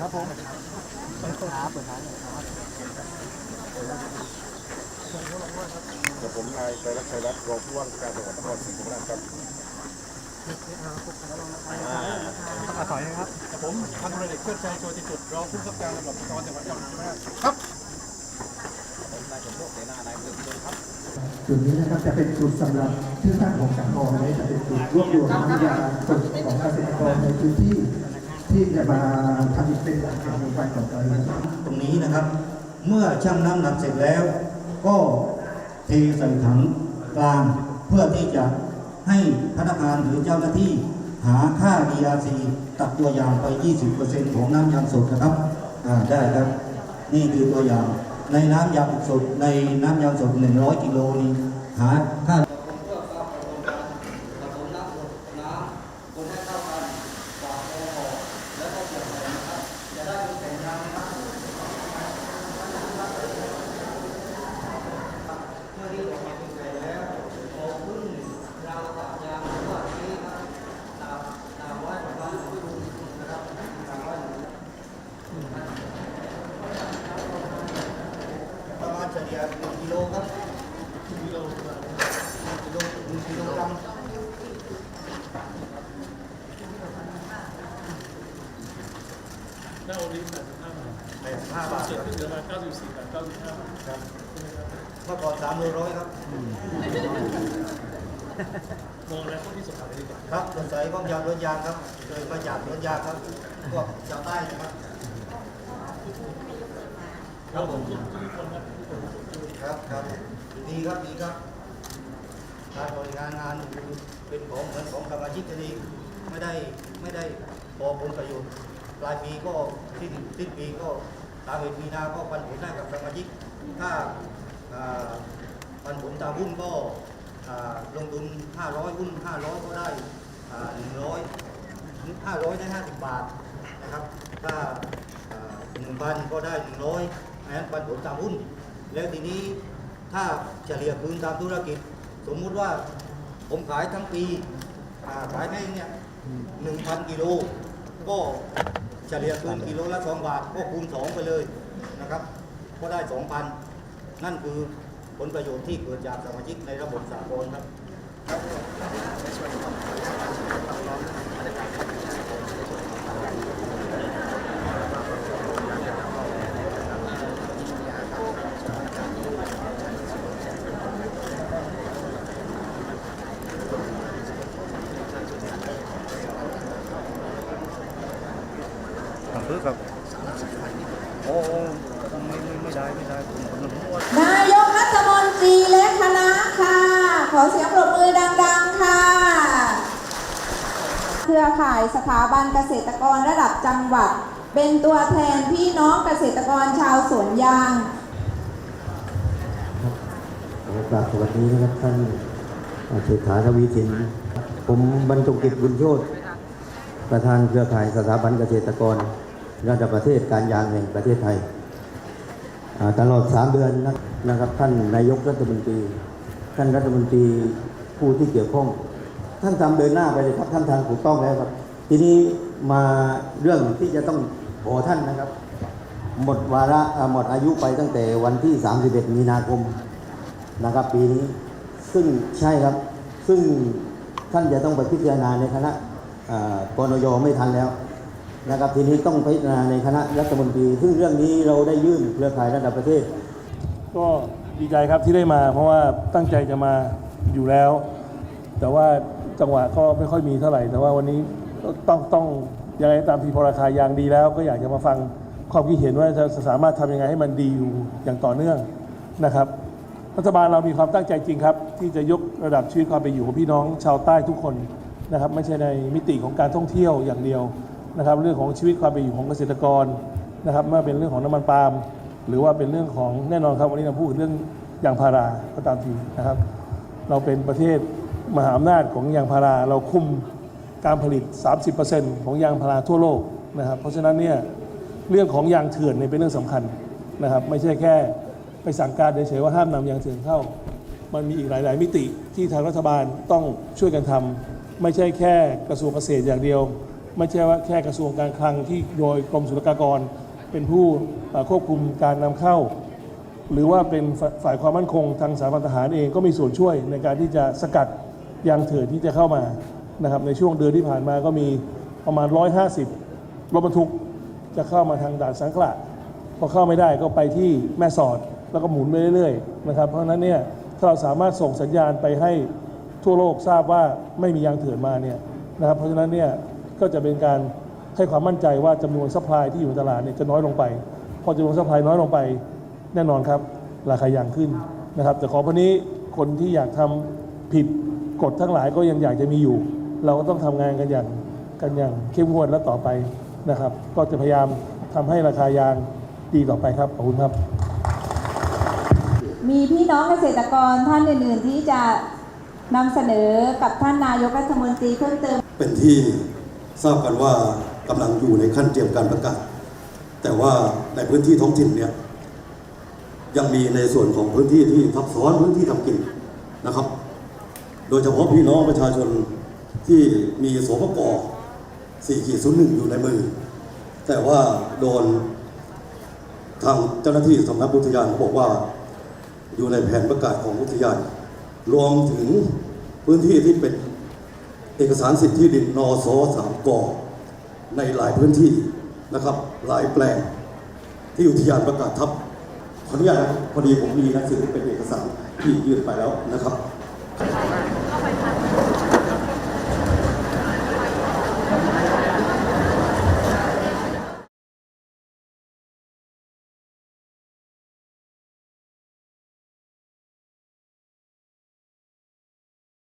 ครับผมเปิดร้านเปิดร้านกับผมนายไตรรัตน์ชัยรัตน์รองผู้ว่าราชการจังหวัดนครศรีธรรมราชครับมาถอยนะครับผมพันตำรวจเอกเชิดชัยโชติจุดรองผู้กำกับการตำรวจจังหวัดนครศรีธรรมราชครับจุดนี้นะครับจะเป็นจุดสำหรับที่อตั้งของสากลและจะเป็นจุดรวบรวมน้ำยาสดของเกษตรกรในพื้นที่ ที่จะมาทำเป็นหล่งเก็บน้ำไฟต่อไปตรงนี้นะครับ เมื่อชั่งน้ำหนักเสร็จแล้ว ก็เทใส่ถังกลางเพื่อที่จะให้พนักงานหรือเจ้าหน้าที่หาค่า DRC ตัดตัวอย่างไป 20%ของน้ำยางสดนะครับได้ครับ นี่คือตัวอย่างในน้ำยางสดในน้ำยางสด 100 กิโลนี้หาค่า ประมาณเฉลี่ย1กิโลครับกิโลกิโล1กิโลกรัม หน้าโอลิมแปดสิบห้าบาท85บาทเจ็ดที่เหลือมาเก้าสิบสี่บาทเก้าสิบห้าบาทครับเมื่อก่อน3โลร้อยครับ มองแล้วพวกที่สงขลาดีกว่าครับสงสัยก็ยางรถยางครับเลยมาจากรถยางครับพวกชาวใต้นะครับแล้วผมทุกทุกคนนะทุกคนครับครับดีครับดีครับ การบริการงานเป็นของเหมือนของสมาชิกกันเองไม่ได้ไม่ได้พอผลประโยชน์ปลายปีก็สิ้นสิ้นปีก็ตามเหตุมีนาก็ปันผลได้กับสมาชิกถ้าปันผลตามหุ้นก็ลงทุน 500 หุ้น 500 ก็ได้อ่า100 500 ได้ 50 บาทนะครับ ถ้าหนึ่งพันก็ได้ 100อันนั้นปันผลตามหุ้น แล้วทีนี้ถ้าเฉลี่ยคืนตามธุรกิจ สมมุติว่าผมขายทั้งปีอ่าขายได้เนี่ยหนึ่งพันกิโล ก็เฉลี่ยคืนกิโลละสองบาท ก็คูณสองไปเลยนะครับ ก็ได้สองพันนั่นคือผลประโยชน์ที่เกิดจากสมาชิกในระบบสากลครับ ผมเพิ่งครับโอ้ไม่ไม่ไม่ได้ไม่ได้ผมผมผมว่านายกรัฐมนตรีและคณะค่ะ ขอเสียงปรบมือดังๆค่ะ เครือข่ายสถาบันเกษตรกรระดับจังหวัด เป็นตัวแทนพี่น้องเกษตรกรชาวสวนยางขอกราบสวัสดีนะครับท่านเศรษฐาทวีสิน ผมบรรจงกิจบุญโชตประธานเครือข่ายสถาบันเกษตรกร ระดับประเทศการยางแห่งประเทศไทย ตลอด 3 เดือนนะครับท่านนายกรัฐมนตรี ท่านรัฐมนตรีผู้ที่เกี่ยวข้อง ท่านทำเดินหน้าไปเลยครับท่านทางถูกต้องแล้วครับ ทีนี้มาเรื่องที่จะต้องขอท่านนะครับ หมดวาระหมดอายุไปตั้งแต่วันที่ 31 มีนาคมนะครับปีนี้ซึ่งใช่ครับซึ่งท่านจะต้องไปพิจารณาในคณะกนยไม่ทันแล้ว นะครับทีนี้ต้องพิจารณาในคณะรัฐมนตรี ซึ่งเรื่องนี้เราได้ยื่นเครือข่ายระดับประเทศ ก็ดีใจครับที่ได้มา เพราะว่าตั้งใจจะมาอยู่แล้ว แต่ว่าจังหวะก็ไม่ค่อยมีเท่าไหร่ แต่ว่าวันนี้ต้องต้องยังไงตามทีพอราคายางดีแล้ว ก็อยากจะมาฟังความคิดเห็นว่าจะสามารถทำยังไงให้มันดีอยู่อย่างต่อเนื่องนะครับ รัฐบาลเรามีความตั้งใจจริงครับ ที่จะยกระดับชีวิตความเป็นอยู่ของพี่น้องชาวใต้ทุกคนนะครับ ไม่ใช่ในมิติของการท่องเที่ยวอย่างเดียว นะครับเรื่องของชีวิตความเป็นอยู่ของเกษตรกรนะครับไม่ว่าเป็นเรื่องของน้ำมันปาล์มหรือว่าเป็นเรื่องของแน่นอนครับวันนี้เราพูดเรื่องยางพาราก็ตามทีนะครับ เราเป็นประเทศมหาอำนาจของยางพารา เราคุมการผลิต 30%ของยางพาราทั่วโลกนะครับ เพราะฉะนั้นเนี่ยเรื่องของยางเถื่อนเนี่ยเป็นเรื่องสำคัญนะครับ ไม่ใช่แค่ไปสั่งการเฉยๆว่าห้ามนำยางเถื่อนเข้า มันมีอีกหลาย ๆ มิติที่ทางรัฐบาลต้องช่วยกันทำไม่ใช่แค่กระทรวงเกษตรอย่างเดียว ไม่ใช่ว่าแค่กระทรวงการคลังที่โดยกรมศุลกากร เป็นผู้ควบคุมการนำเข้า หรือว่าเป็นฝ่าฝ่ายความมั่นคงทางสถาบันทหารเองก็มีส่วนช่วยในการที่จะสกัดยางเถื่อนที่จะเข้ามานะครับในช่วงเดือนที่ผ่านมาก็มีประมาณ 150รถบรรทุกจะเข้ามาทางด่านสังขละพอเข้าไม่ได้ก็ไปที่แม่สอดแล้วก็หมุนไปเรื่อยๆนะครับเพราะฉะนั้นเนี่ยถ้าเราสามารถส่งสัญญาณไปให้ทั่วโลกทราบว่าไม่มียางเถื่อนมาเนี่ยนะครับเพราะฉะนั้นเนี่ย ก็จะเป็นการให้ความมั่นใจว่าจำนวนซัพพลายที่อยู่ในตลาดเนี่ยจะน้อยลงไป พอจำนวนซัพพลายน้อยลงไปแน่นอนครับราคายางขึ้นนะครับ แต่ขอพนี้คนที่อยากทำผิดกฎทั้งหลายก็ยังอยากจะมีอยู่ เราก็ต้องทำงานกันอย่างกันอย่างเข้มงวดและต่อไปนะครับ ก็จะพยายามทำให้ราคายางดีต่อไปครับขอบคุณครับ มีพี่น้องเกษตรกรท่านอื่น ๆ ที่จะนำเสนอกับท่านนายกรัฐมนตรีเพิ่มเติมเป็นที่ ทราบกันว่ากำลังอยู่ในขั้นเตรียมการประกาศ แต่ว่าในพื้นที่ท้องถิ่นเนี่ยยังมีในส่วนของพื้นที่ที่ทับซ้อนพื้นที่ทำกินนะครับ โดยเฉพาะพี่น้องประชาชนที่มีสปก4ขีดศูนย์หนึ่งอยู่ในมือ แต่ว่าโดนทางเจ้าหน้าที่สำนักอุทยานเขาบอกว่า อยู่ในแผนประกาศของอุทยาน รวมถึงพื้นที่ที่เป็น เอกสารสิทธิดินนสสามกในหลายพื้นที่นะครับ หลายแปลงที่อุทยานประกาศทับขออนุญาตนะพอดีผมมีหนังสือเป็นเอกสารที่ยื่นไปแล้วนะครับ